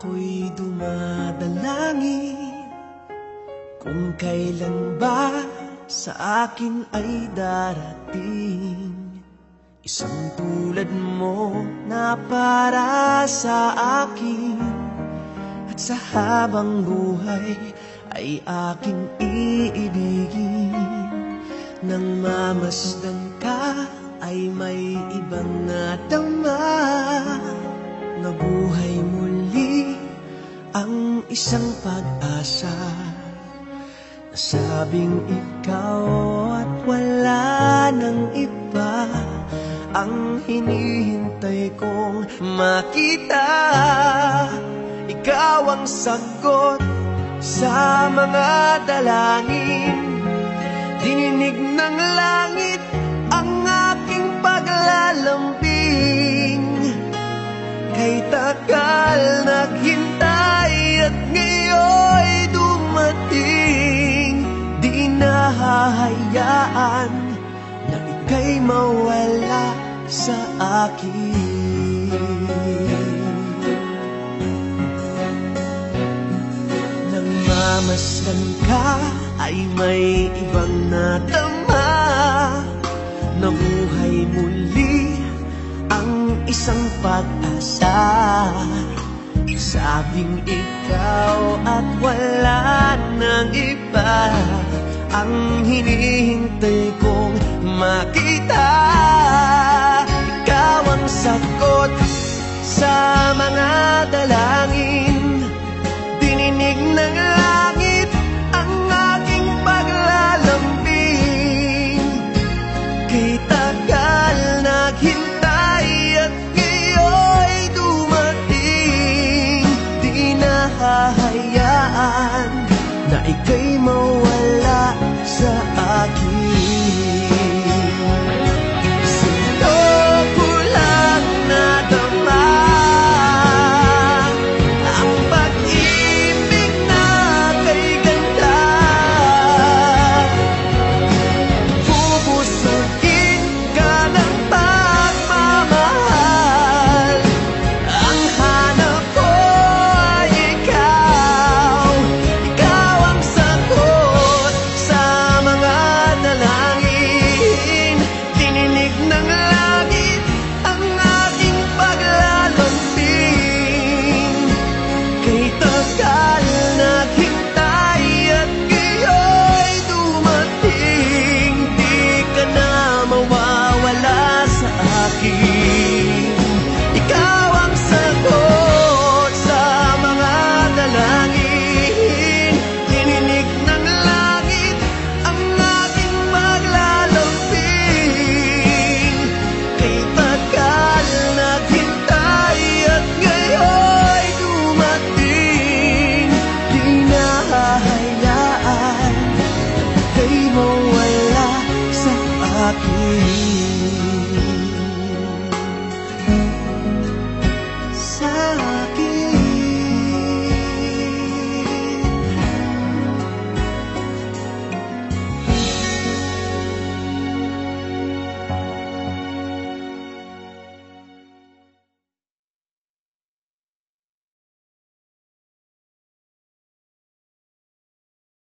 Ako'y dumadalangin. Kung kailan ba sa akin ay darating? Isang tulad mo na para sa akin. At sa habang buhay ay aking iibigin. Nang mamasdan ka ay may ibang natama. Nabuhay muli ang isang pag-asa Nasabing ikaw at wala ng iba Ang hinihintay kong makita. Ikaw ang sagot sa mga dalangin. Dininig ng langit na ika'y mawala sa akin. Nang mamasdan ka ay may ibang natama. Nabuhay muli ang isang pag-asa. Sabing ikaw at wala Ang hinihintay kong makita. Ikaw ang sagot sa mga dalangin. Dininig ng langit ang aking paglalambing. Kay tagal naghintay at ngayon'y dumating. Di nahahayaan na ika'y